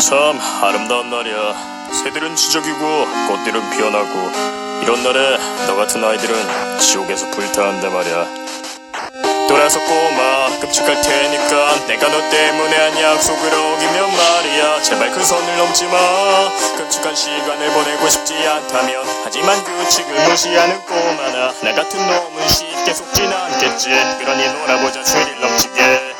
참 아름다운 날이야. 새들은 지저귀고 꽃들은 피어나고 이런 날에 너 같은 아이들은 지옥에서 불타한단 말이야. 돌아서 꼬마 끔찍할 테니까 내가 너 때문에 한 약속을 어기면 말이야 제발 그 선을 넘지 마 끔찍한 시간을 보내고 싶지 않다면 하지만 규칙을 무시하는 꼬마나 나 같은 놈은 쉽게 속진 않겠지 그러니 놀아보자 스릴 넘치게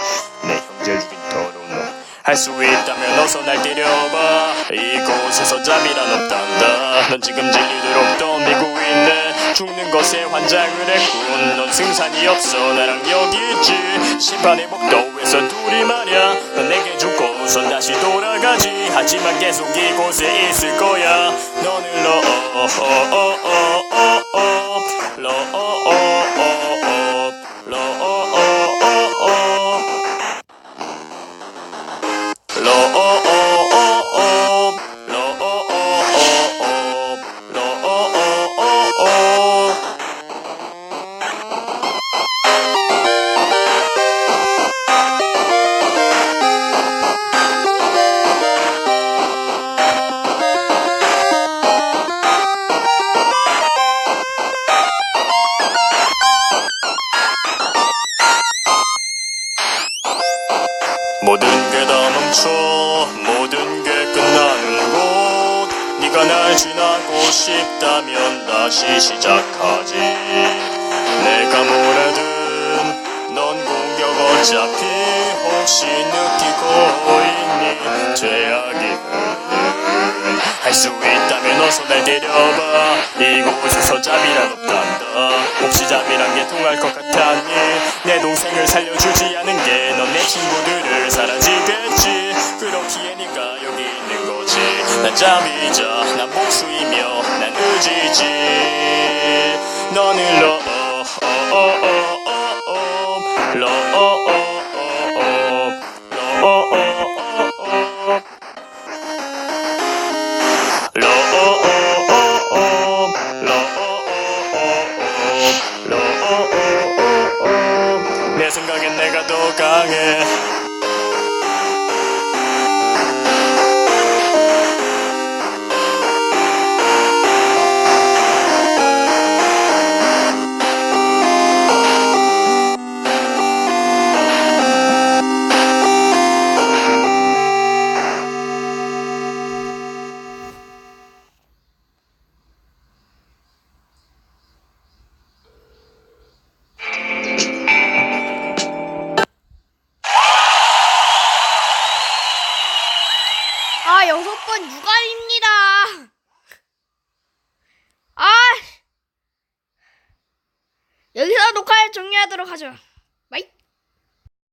할 수 있다면 어서 날 때려봐. 이곳에서 잠이란 없단다. 넌 지금 질리도록 떠밀고 있네. 죽는 것에 환장을 했군. 넌 승산이 없어. 나랑 여기 있지. 심판의 복도에서 둘이 말야. 넌 내게 죽고선 다시 돌아가지. 하지만 계속 이곳에 있을 거야. 너는 러어어어어어어 모든 게 다 멈춰 모든 게 끝나는 곳. 네가 날 지나고 싶다면 다시 시작하지. 내가 뭐라든 넌 공격 어차피 혹시 느끼고 있니? 죄악이면 할수 있다면 어서 날 데려봐. 이곳에서 잠이란 없단다. 혹시 잠이란 게 통할 것 같았니. 내 동생을 살려주지 않은 게 넌 내 친구들을 사라지겠지. 그렇기에 네가 여기 있는 거지. 난 잠이자. 난 복수이며 난 의지지. 너는 내가 더 강해 아, 여섯 번 유감입니다. 아, 여기서 녹화를 종료하도록 하죠.